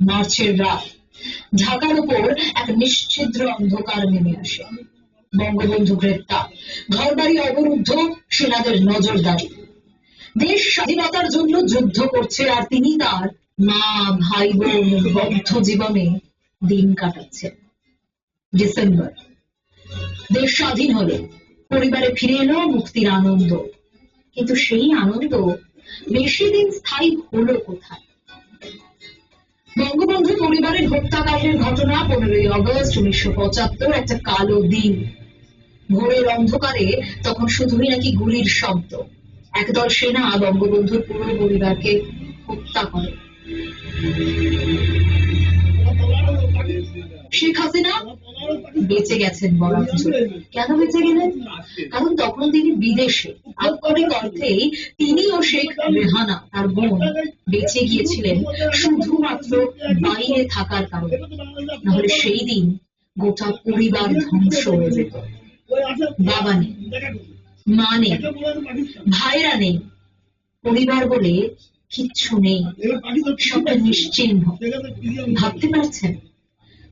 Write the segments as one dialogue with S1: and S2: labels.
S1: মার্চের রাত। ঢাকার উপর এক নিশ্ছিদ্র অন্ধকার নেমে আসে। বঙ্গবন্ধু গ্রেপ্তার। ঘরবাড়ি অবরুদ্ধ সেনাদের নজরদারি। দেশ স্বাধীনতার জন্য যুদ্ধ করছে আর তিনি তার মা, ভাই, বোন, বদ্ধ জীবনে দিন কাটাচ্ছেন। ডিসেম্বর। দেশ স্বাধীন হলো। পরিবারে ফিরে এলো মুক্তির আনন্দ। কিন্তু সেই আনন্দ বেশি দিন স্থায়ী হলো কোথায়? পরিবারের ঘটনা পনেরোই অগস্ট উনিশশো পঁচাত্তর একটা কালো দিন। ভোরের অন্ধকারে তখন শুধুই নাকি গুলির শব্দ। একদল সেনা বঙ্গবন্ধুর পুরো পরিবারকে হত্যা করে। বেঁচে গেছেন বরাবর কেন বেঁচে গেলেন? কারণ তখন তিনি বিদেশে। আক্ষরিক অর্থেই তিনি ও শেখ রেহানা, তার বোন, বেঁচে গিয়েছিলেন শুধুমাত্র বাইরে থাকার কারণে। নাহলে সেই দিন গোটা পরিবার ধ্বংস হয়ে যেত। বাবা নেই, মা নেই, ভাইরা নেই, পরিবার বলে কিচ্ছু নেই। সবটা নিশ্চিহ্ন। ভাবতে পারছেন?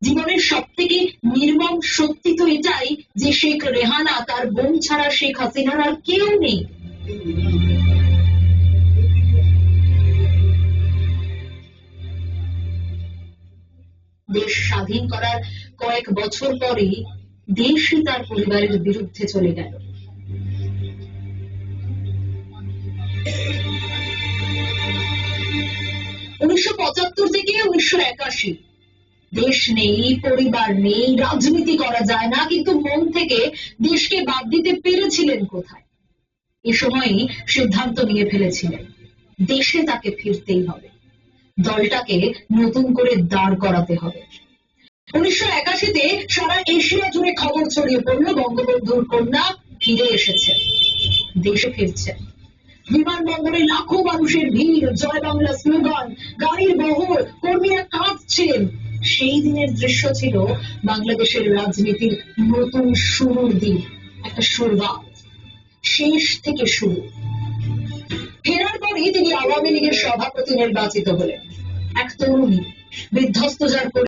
S1: জীবনের সব থেকে নির্মম সত্যি তো এটাই যে শেখ রেহানা তার বোন ছাড়া শেখ হাসিনার আর কেউ নেই। দেশ স্বাধীন করার কয়েক বছর পরেই দেশই তার পরিবারের বিরুদ্ধে চলে গেল। উনিশশো পঁচাত্তর থেকে উনিশশো একাশি দেশ নেই, পরিবার নেই, রাজনীতি করা যায় না, কিন্তু মন থেকে দেশকে বাদ দিতে পেরেছিলেন কোথায়? এ সময়ই সিদ্ধান্ত নিয়ে ফেলেছিলেন। দেশে তাকে ফিরতেই হবে। দলটাকে নতুন করে দাঁড় করাতে হবে। উনিশশো একাশিতে সারা এশিয়া জুড়ে খবর ছড়িয়ে পড়ল, বঙ্গবন্ধুর কন্যা ফিরে এসেছে। দেশে ফিরছেন। বিমানবন্দরে লাখো মানুষের ভিড়, জয় বাংলা স্লোগান, গাড়ির বহর, কর্মীরা কাঁদছেন। সেই দিনের দৃশ্য ছিল বাংলাদেশের রাজনীতির নতুন শুরুর দিন, একটা শুরুয়াত শেষ থেকে শুরু। ফেরার পরই তিনি আওয়ামী লীগের সভাপতি নির্বাচিত হলেন। এক তরুণী বিধ্বস্ত যার